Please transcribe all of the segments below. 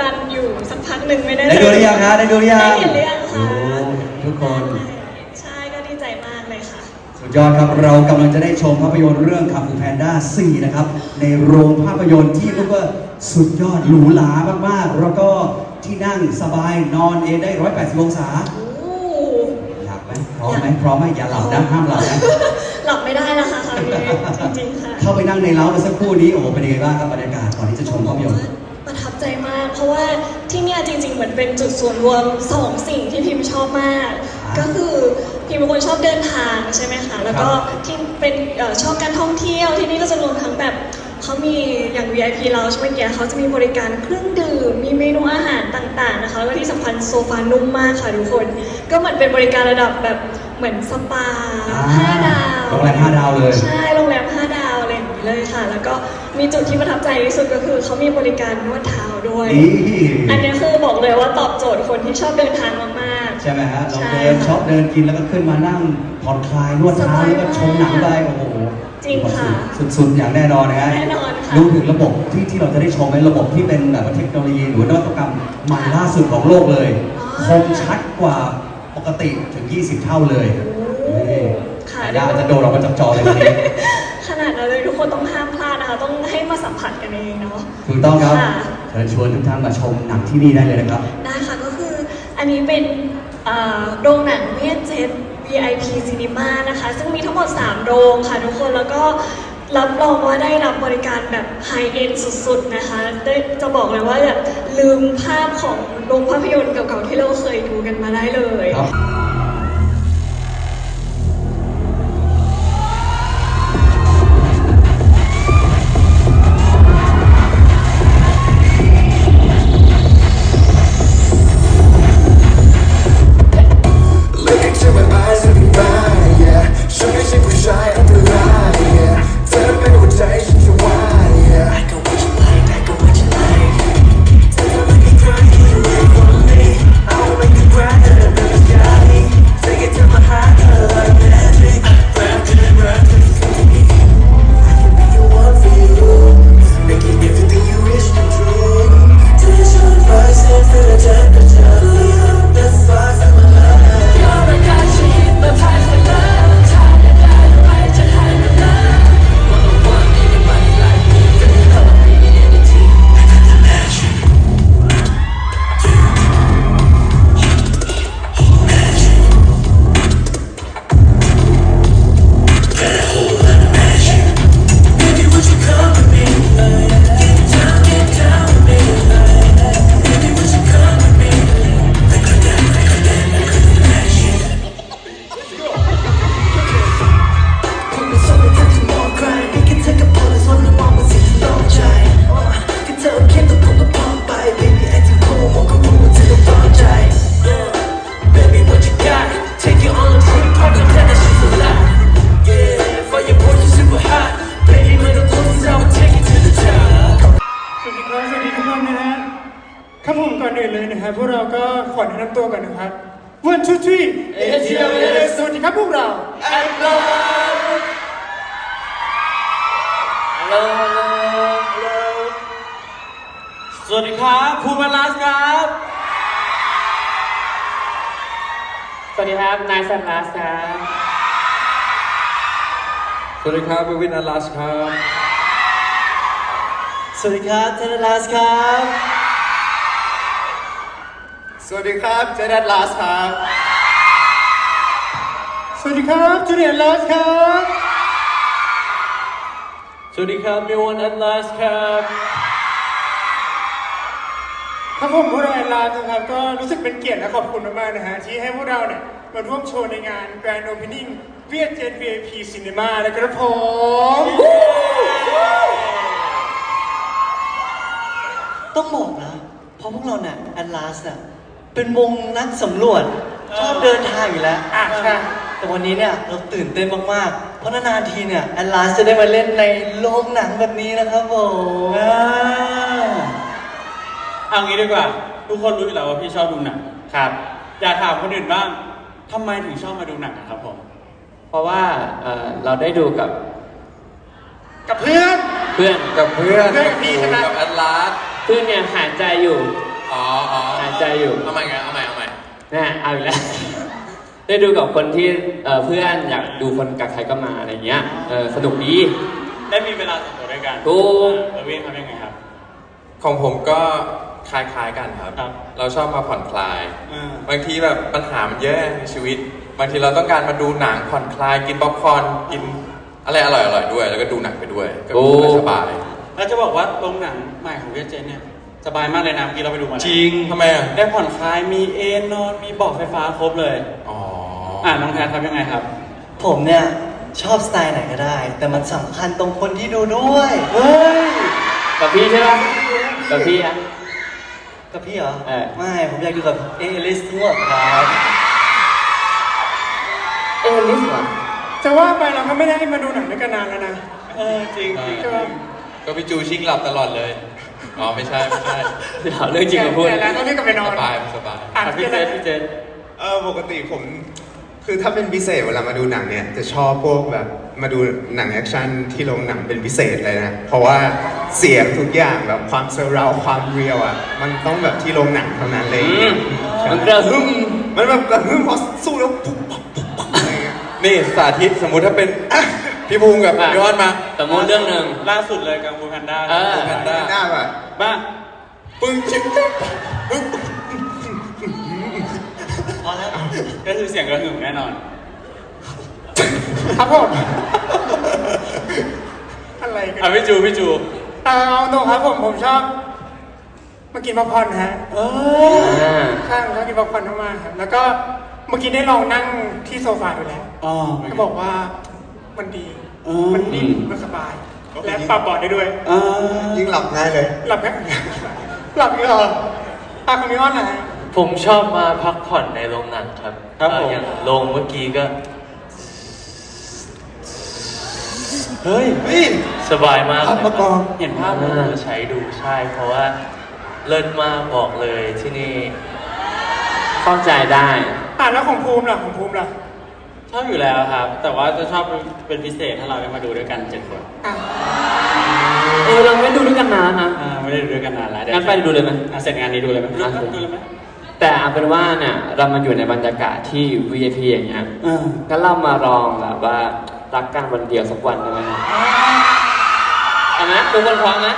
รันอยู่สักพักหนึ่งไม่ได้ได้ดูหรือยังฮะได้ดูหรือยังได้เห็นหรือยังโอ้คะทุกคน ใช่ก็ดีใจมากเลยค่ะ สุดยอดครับเรากำลังจะได้ชมภาพยนตร์เรื่องคั f ฟูแพนด้า4นะครับ ในโรงภาพยนตร์ที่เรียกว่าสุดยอดหรูหรามากๆ แล้วก็ที่นั่งสบายนอนเองได้ 180 องศาโอ้หลับไหมพร้อมไหมพร้อมไหมอย่าหลับนะห้ามหลับนะ หลับไม่ได้แล้วค่ะคราวนี้จริงๆค่ะ เข้าไปนั่งในเล้าเมื่อสักครู่นี้โอ้โหเป็นยังไงบ้างครับบรรยากาศก่อนที่จะชมภาพยนตร์ ประทับใจมาก เพราะว่าที่เนี่ยจริง ๆ เหมือนเป็นจุดส่วนรวมสองสิ่งที่พิมชอบมากอ่าก็คือพิมเป็นคนชอบเดินทางใช่ไหมคะแล้วก็ครับที่เป็นเอ่อชอบการท่องเที่ยวที่นี่ก็จะรวมทั้งแบบเขามีอย่าง VIP เราใช่ไหมเกียเขาจะมีบริการเครื่องดื่ม มีเมนูอาหารต่าง ๆ นะคะแล้วก็ที่สำคัญโซฟานุ่มมากค่ะทุกคน ก็เหมือนเป็นบริการระดับแบบเหมือนสปาอ่าห้าดาวโรงแรมห้าดาวเลย ใช่ เลยค่ะ แล้วก็มีจุดที่ประทับใจที่สุดก็คือเขามีบริการนวดเท้าด้วยนี่อันนี้คือบอกเลยว่าตอบโจทย์คนที่ชอบเดินทางมากใช่ไหมฮะเราใช่เดินช็อปเดินกินแล้วก็ขึ้นมานั่งผ่อนคลายนวดเท้าสบายแล้วก็ชมหนังไปโอ้โหจริงค่ะสุดๆ อย่างแน่นอนนะฮะแน่นอนค่ะรู้ถึงระบบที่ที่เราจะได้ชมในระบบที่เป็นแบบว่าเทคโนโลยีหรือว่านวัตกรรมใหม่ล่าสุดของโลกเลยคมชัดกว่าปกติถึง 20 เท่าเลยนี่ๆค่ะดาจะโดนออกมาจากจอเลยวันนี้ คนต้องห้ามพลาดนะคะ ต้องให้มาสัมผัสกันเองเนาะ ถูกต้องครับค่ะ เชิญชวนทุกท่านมาชมหนังที่นี่ได้เลยนะครับ ได้ค่ะก็คืออันนี้เป็นเอ่อโรงหนังเวียดเจ็ต VIP Cinema นะคะ ซึ่งมีทั้งหมด 3 โรงค่ะทุกคนแล้วก็รับรองว่าได้รับบริการแบบไฮเอ็นสุดๆนะคะได้จะบอกเลยว่าแบบลืมภาพของโรงภาพยนตร์เก่าๆที่เราเคยดูกันมาได้เลย ครับ สวัสดีทุกคนนะฮะครับผมก่อนอื่นเลยนะครับพวกเราก็ขอแนะนำตัวกันนะครับ one two three ATLS สวัสดีครับพวกเราฮัลโหลฮัลโหลสวัสดีครับภูมิลาสครับ สวัสดีครับ นายสันลาสครับ สวัสดีครับเววินอลัสครับ สวัสดีครับเทนลาสครับ สวัสดีครับเจดันลาสครับ สวัสดีครับจูเนียร์ลาสครับ สวัสดีครับมิวันอัลลาสครับครับผมพวกเราแอนลาสนะครับก็รู้สึกเป็นเกียรติและขอบคุณมากๆนะฮะที่ให้พวกเราเนี่ยมาร่วมโชว์ในงาน Grand Opening เวียดเจ็ต VIP Cinema นะครับผม ต้องบอกนะ เพราะพวกเราเนี่ยแอดลาสน่ะเป็นวงนักสำรวจชอบเดินทางอยู่แล้วอะใช่ แต่วันนี้เนี่ยเราตื่นเต้นมากๆ เพราะนานๆทีเนี่ยแอดลาสจะได้มาเล่นในโรงหนังแบบนี้นะครับผมอ่าเอางี้ดีกว่า ทุกคนรู้อยู่แล้วว่าพี่ชอบดูหนังครับ อยากถามคนอื่นบ้างทำไมถึงชอบมาดูหนังอะครับผม เพราะว่าเอ่อเราได้ดูกับกับเพื่อน เพื่อน กับเพื่อนเพื่อนกับพี่ใช่ไหม กับแอดลาส เพื่อนเนี่ยหายใจอยู่อ๋ออ๋อหายใจอยู่เอาใหม่ไงเอาใหม่เอาใหม่นะเอาอีกแล้วได้ดูกับคนที่เอ่อเพื่อนอยากดูคนกับใครก็มาอะไรเงี้ยเออสนุกดีได้มีเวลาส่วนตัวด้วยกันถูกเออร์วินทำยังไงครับ ของผมก็คล้ายๆกันครับ ครับเราชอบมาผ่อนคลาย อ่า บางทีแบบปัญหามันเยอะในชีวิต บางทีเราต้องการมาดูหนังผ่อนคลายกินป๊อปคอร์นกินอะไรอร่อยๆด้วย แล้วก็ดูหนังไปด้วย ก็ดูสบาย แล้วจะบอกว่าโรงหนังใหม่ของเวียเจนเนี่ยสบายมากเลยนะเมื่อกี้เราไปดูมาแล้วจริงทำไมอะ ได้ผ่อนคลายมีเอนนอนมีเบาะไฟฟ้าครบเลย อ๋อ อ่าน้องแทนทำยังไงครับ ผมเนี่ย ชอบสไตล์ไหนก็ได้ แต่มันสำคัญตรงคนที่ดูด้วย เฮ้ยกับพี่ใช่ปะกับพี่อะกับพี่เหรอ เออ ไม่ ผมอยากดูกับเอลิสทั้งหมดครับเอลิสเหรอ จะว่าไปเราก็ไม่ได้มาดูหนังด้วยกันนานแล้วนะ เออจริงใช่ใช่ปะ ก็พี่จูชิงหลับตลอดเลย อ๋อไม่ใช่ไม่ใช่เดี๋ยวเรื่องจริงมาพูดแต่แล้วต้องรีบกลับไปนอน สบายสบายอะอะพี่พี่เจเจนนพี่เจนเออปกติผม คือถ้าเป็นพิเศษเวลามาดูหนังเนี่ยจะชอบพวกแบบมาดูหนังแอคชั่นที่โรงหนังเป็นพิเศษเลยนะ เพราะว่าเสียงทุกอย่างแบบความเซอร์ราวความเรียลอะ มันต้องแบบที่โรงหนังเท่านั้นเลยอืมใช่มันกระหึ่มมันแบบกระหึ่มพอสู้แล้วปุ๊บปั๊บปุ๊บปั๊บอะไรเงี้ยนี่สาธิตสมมุติถ้าเป็นอะ พี่ภูมิกับอะย้อนมาสมมติเรื่องหนึ่งล่าสุดเลยกังฟูแพนด้าเออ แพนด้าหน้าแบบบ้าปึ้งชิบปึ้งพอแล้วก็คือเสียงกระหึ่มแน่นอน ครับผมอะไรกันอะพี่จูพี่จูเอาตรงครับผมผมชอบมากินป๊อปคอร์นฮะเอออ่าข้างชอบกินป๊อปคอร์นมากๆครับแล้วก็เมื่อกี้ได้ลองนั่งที่โซฟาดูแล้ว อ๋อเขาบอกว่า มันดีเออมันนิ่มมันสบาย และปรับเบาะได้ด้วย เออ ยิ่งหลับง่ายเลย หลับไหมหลับอีกเหรอตาคอมมิออนนะฮะ ผมชอบมาพักผ่อนในโรงหนังครับครับผม เอ่ออย่างโรงเมื่อกี้ก็เฮ้ย เฮ้ย สบายมากภาพประกอบ เห็นภาพน่าใช้ดูใช่ เพราะว่าเลิศมากบอกเลยที่นี่เข้าใจได้ อ่าแล้วของภูมิล่ะของภูมิล่ะช อบอยู่แล้วครับ แต่ว่าจะชอบเป็นพิเศษถ้าเราได้มาดูด้วยกันเจ็ดคนอะเออเราไม่ดูด้วยกันนานนะอ่าไม่ได้ดูด้วยกันนานแล้วงั้นไปดูเลยไหมอะเสร็จงานนี้ดูเลยไหมอะดูเลยไหมแต่เอาเป็นว่าเนี่ยเรามาอยู่ในบรรยากาศที่ VIP อย่างเงี้ยอ่าก็เรามาลองแบบว่ารักกันวันเดียวสักวันได้ไหมเอาไหมทุกคนพร้อมไหม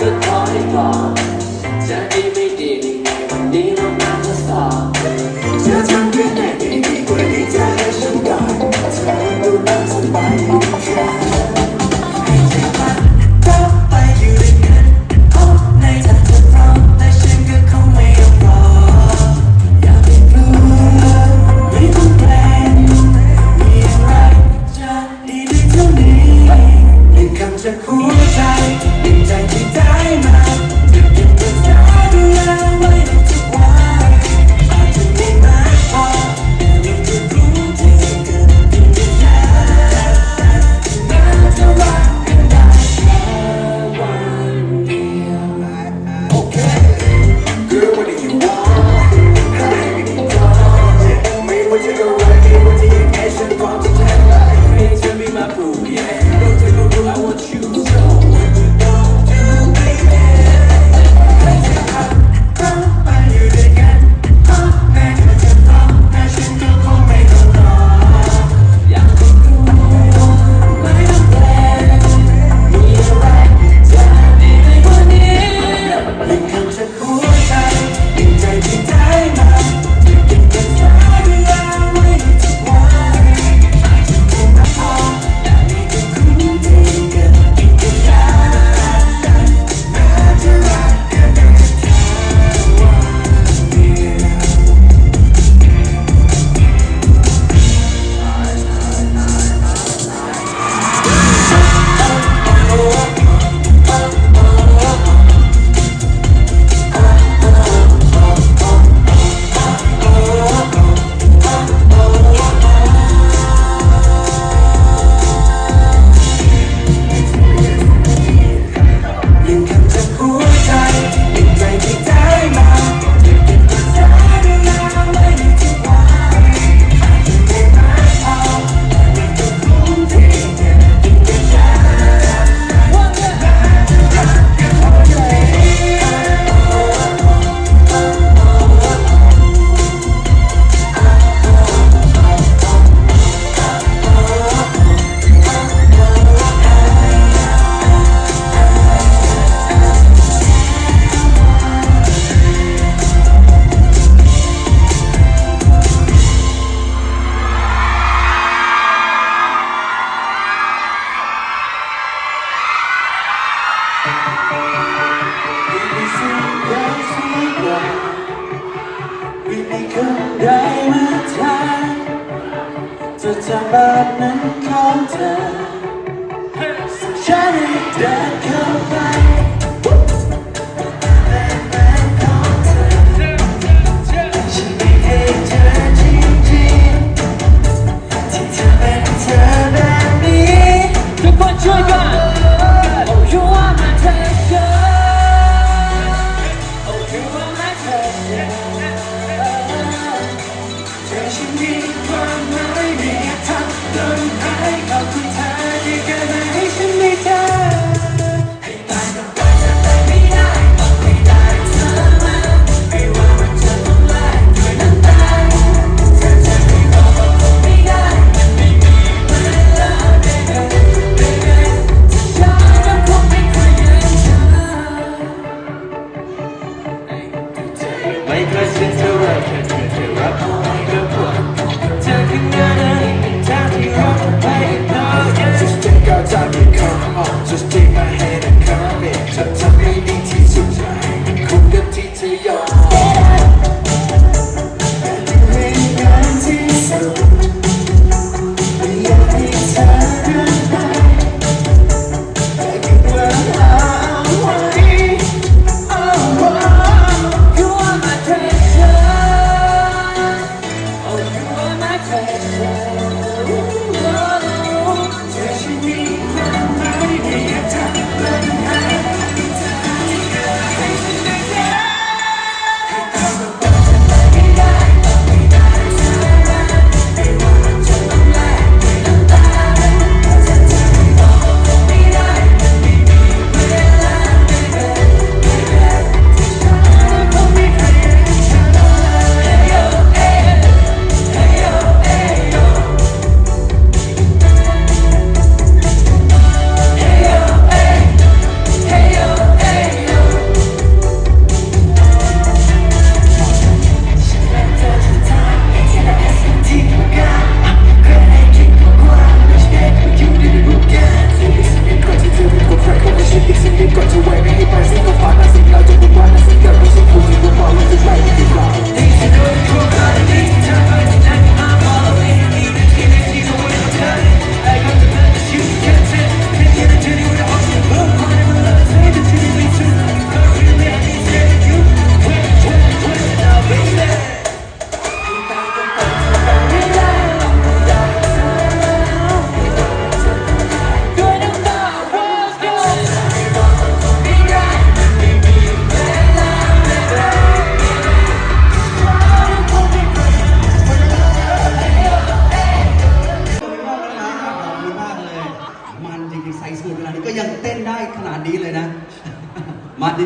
ธออ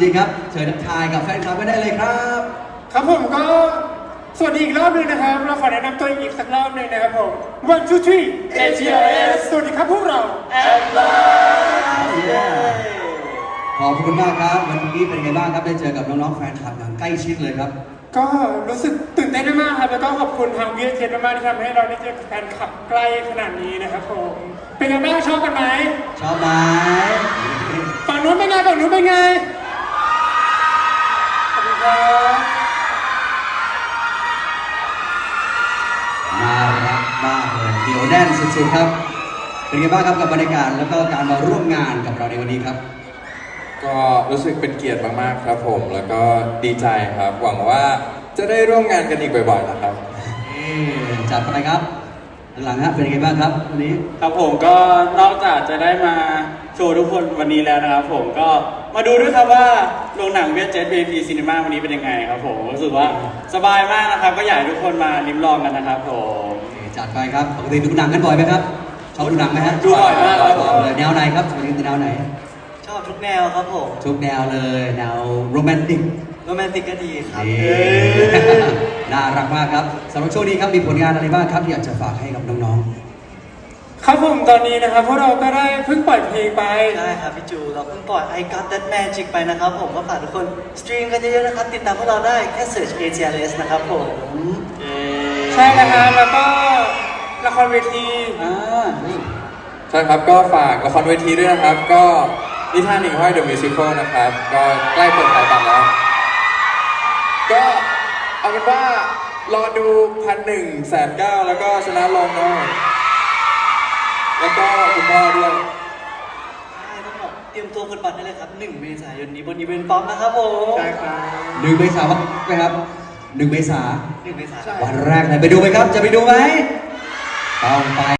จริงๆครับ เชิญทักทายกับแฟนคลับไปได้เลยครับ ครับผมก็สวัสดีอีกรอบหนึงนะครับ เราขอแนะนำตัวอีกสักรอบหนึงนะครับผม one two three ATLS สวัสดีครับพวกเรา ขอบคุณมากครับ วันนี้เป็นไงบ้างครับ ได้เจอกับน้องๆแฟนคลับอย่างใกล้ชิดเลยครับ ก็รู้สึกตื่นเต้นมากๆครับแล้วก็ขอบคุณทางวิทยาเมากๆที่ทำให้เราได้เจอกับแฟนคลับใกล้ขนาดนี้นะครับผมเป็นไงบ้างชอบกันไหมชอบไหมฝั่งนู้นเป็นไงฝั่งนู้นเป็นไงขอบ คุณครับน่ารักมากเลยเดี๋ยวแน่นสุดๆครับ เป็นไงบ้างครับกับบรรยากาศแล้วก็การมาร่วมงานกับเราในวันนี้ครับ ก็รู้สึกเป็นเกียรติมากๆครับผม แล้วก็ดีใจครับ หวังว่าจะได้ร่วมงานกันอีกบ่อยๆนะครับ จัดไปครับ หลังฮะเป็นไงบ้างครับวันนี้ ครับผมก็นอกจากจะได้มาโชว์ทุกคนวันนี้แล้วนะครับผมก็ มาดูด้วยครับว่าโรงหนังเวียดเจ็ต VIP Cinema วันนี้เป็นยังไงครับผมรู้สึกว่าสบายมากนะครับ ก็อยากให้ทุกคนมาลิ้มลองกันนะครับผมจัดไปครับปกติดูหนังกันบ่อยไหมครับชอบดูหนังไหมฮะดูบ่อยมากครับผมเลยแนวไหนครับปกติแนวไหน ชอบทุกแนวครับผมทุกแนวเลยแนวโรแมนติกโรแมนติกก็ดีครับนี่น่ารักมากครับสำหรับช่วงนี้ครับมีผลงานอะไรบ้างครับที่อยากจะฝากให้กับน้อง ครับผมตอนนี้นะครับพวกเราก็ได้เพิ่งปล่อยเพลงไป ได้ครับพี่จู เราเพิ่งปล่อย I Got That Magic ไปนะครับผมก็ฝากทุกคนสตรีมกันเยอะๆนะครับ ติดตามพวกเราได้แค่ search ATLS นะครับผมใช่นะครับแล้วก็ละครเวทีอ่าใช่ครับก็ฝากละครเวทีด้วยนะครับ ก็นิทานหนิงห้อยเดอะมิวสิควลนะครับ ก็ใกล้เปิดถ่ายทำแล้ว ก็เอาเป็นว่ารอดูพันหนึ่งแสนเก้าแล้วก็ชนะลงเนาะ แล้วก็คุณพ่อด้วยใช่ต้องบอกเตรียมตัวกดบัตรได้เลยครับ 1 เมษายนนี้บนอีเวนต์ป๊อปนะครับผมใช่ครับหนึ่งเมษายนไหมครับหนึ่งเมษา1เมษายน วันแรกเลยไปดูไหมครับ จะไปดูไหมต้องไป